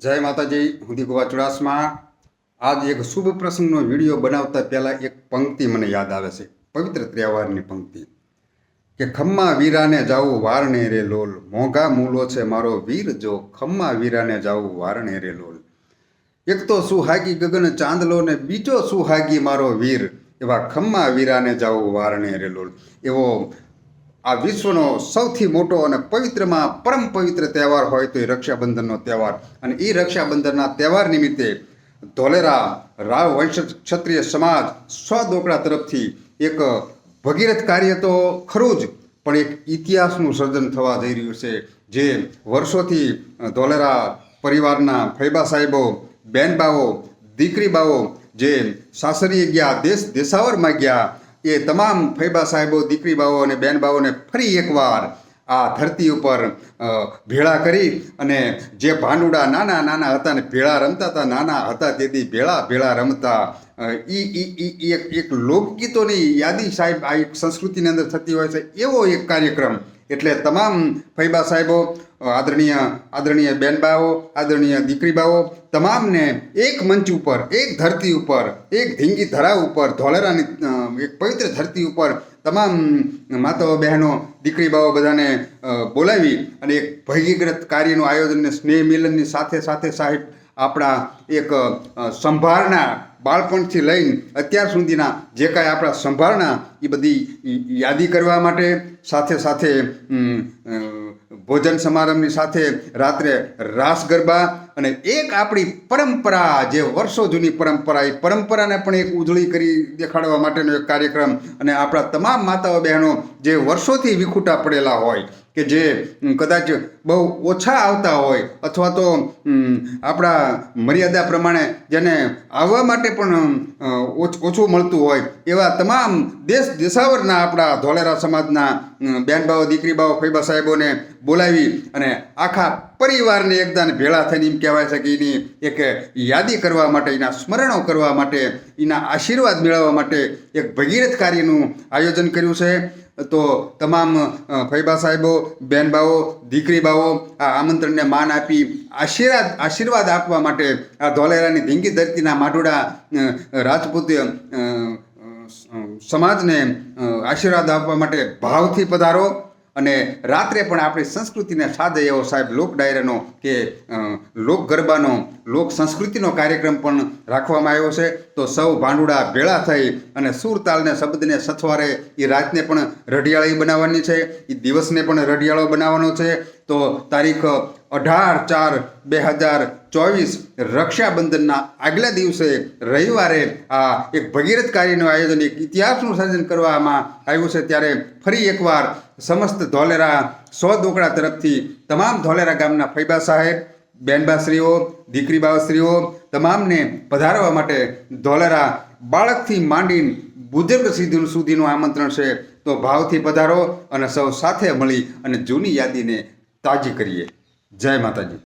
જય માતાજી, હું દીકુવા ચુડાસમા. આજ એક શુભ પ્રસંગનો વીડિયો બનાવતા પહેલાં એક પંક્તિ મને યાદ આવે છે, પવિત્ર તહેવારની પંક્તિ. કે ખમ્મા વીરાને જાવું વારણે રે લોલ, મોંઘા મૂલો છે મારો વીર, જો ખમ્મા વીરાને જાવું વારણે રે લોલ. એક તો સુહાગી ગગન ચાંદલો ને બીજો સુહાગી મારો વીર, એવા ખમ્મા વીરાને જાવું વારણે રે લોલ. એવો આ વિશ્વનો સૌથી મોટો અને પવિત્રમાં પરમ પવિત્ર તહેવાર હોય તો એ રક્ષાબંધનનો તહેવાર. અને એ રક્ષાબંધનના તહેવાર નિમિત્તે ધોલેરા રાવ વંશ ક્ષત્રિય સમાજ સ્વદોકડા તરફથી એક ભગીરથ કાર્ય તો ખરું જ, પણ એક ઇતિહાસનું સર્જન થવા જઈ રહ્યું છે, જે વર્ષોથી ધોલેરા પરિવારના ફૈબા સાહેબો બહેનબાઓ દીકરીબાઓ જે સાસરીએ ગયા દેશ દેશાવરમાં ગયા એ તમામ ફૈબા સાહેબો, દીકરી બાઓ અને બહેનબાઓને ફરી એકવાર આ ધરતી ઉપર ભેળા કરી અને જે ભાંડુડા નાના નાના હતા ને ભેળા રમતા હતા, નાના હતા તેથી ભેળા ભેળા રમતા ઈ એક એક લોકગીતોની યાદી સાહેબ આ એક સંસ્કૃતિની અંદર થતી હોય છે, એવો એક કાર્યક્રમ એટલે તમામ ફૈબા સાહેબો, આદરણીય આદરણીય બેનબાઓ, આદરણીય દીકરીબાઓ, તમામને એક મંચ ઉપર, એક ધરતી ઉપર, એક ધીંગી ધરા ઉપર ધોલેરાની એક પવિત્ર ધરતી ઉપર તમામ માતાઓ, બહેનો, દીકરીબાઓ બધાને બોલાવી અને એક ભગીરથ કાર્યનું આયોજન સ્નેહ મિલનની સાથે સાથે સાહેબ આપણા એક સંભાળના બાળપણથી લઈને અત્યાર સુધીના જે કાંઈ આપણા સંભાળના એ બધી યાદી કરવા માટે સાથે સાથે ભોજન સમારંભની સાથે રાત્રે રાસ ગરબા અને એક આપણી પરંપરા જે વર્ષો જૂની પરંપરા, એ પરંપરાને પણ એક ઉજળી કરી દેખાડવા માટેનો એક કાર્યક્રમ અને આપણા તમામ માતાઓ બહેનો જે વર્ષોથી વિખૂટા પડેલા હોય કે જે કદાચ બહુ ઓછા આવતા હોય અથવા તો આપણા મર્યાદા પ્રમાણે જેને આવવા માટે પણ ઓછું મળતું હોય એવા તમામ દેશ દેશાવરના આપણા ધોલેરા સમાજના બેનબાઓ દીકરીબાઓ ફૈબા સાહેબોને બોલાવી અને આખા પરિવારને એકદાન ભેળા થઈને એમ કહેવાય છે કે એની એક યાદી કરવા માટે, એના સ્મરણો કરવા માટે, એના આશીર્વાદ મેળવવા માટે એક ભગીરથ કાર્યનું આયોજન કર્યું છે. તો તમામ ફૈબા સાહેબો, બેનબાઓ, દીકરીબાઓ આ આમંત્રણને માન આપી આશીર્વાદ આશીર્વાદ આપવા માટે આ ધોલેરાની ધીંગી ધરતીના માઢોડા રાજપૂત સમાજને આશીર્વાદ આપવા માટે ભાવથી પધારો. અને રાત્રે પણ આપણી સંસ્કૃતિને સાજે એવો સાહેબ લોક ડાયરાનો કે લોક ગરબાનો, લોક સંસ્કૃતિનો કાર્યક્રમ પણ રાખવામાં આવ્યો છે. તો સૌ ભાંડુડા ભેળા થઈ અને સુરતાલને શબ્દને સથવારે એ રાતને પણ રઢિયાળી બનાવવાની છે. એ દિવસને પણ રઢિયાળો બનાવવાનો છે. તો તારીખ અઢાર ચાર બે હજાર ચોવીસ રક્ષાબંધનના આગલા દિવસે રવિવારે આ એક ભગીરથ કાર્યનું આયોજન, એક ઇતિહાસનું સર્જન કરવામાં આવ્યું છે. ત્યારે ફરી એકવાર સમસ્ત ધોલેરા સો દોકડા તરફથી તમામ ધોલેરા ગામના ફૈબા સાહેબ, બેનબાશ્રીઓ, દીકરીબાશ્રીઓ તમામને પધારવા માટે ધોલેરા બાળકથી માંડીને બુજુર્ગ સુધી સુધીનું આમંત્રણ છે. તો ભાવથી પધારો અને સૌ સાથે મળી અને જૂની યાદીને તાજી કરીએ. જય માતાજી.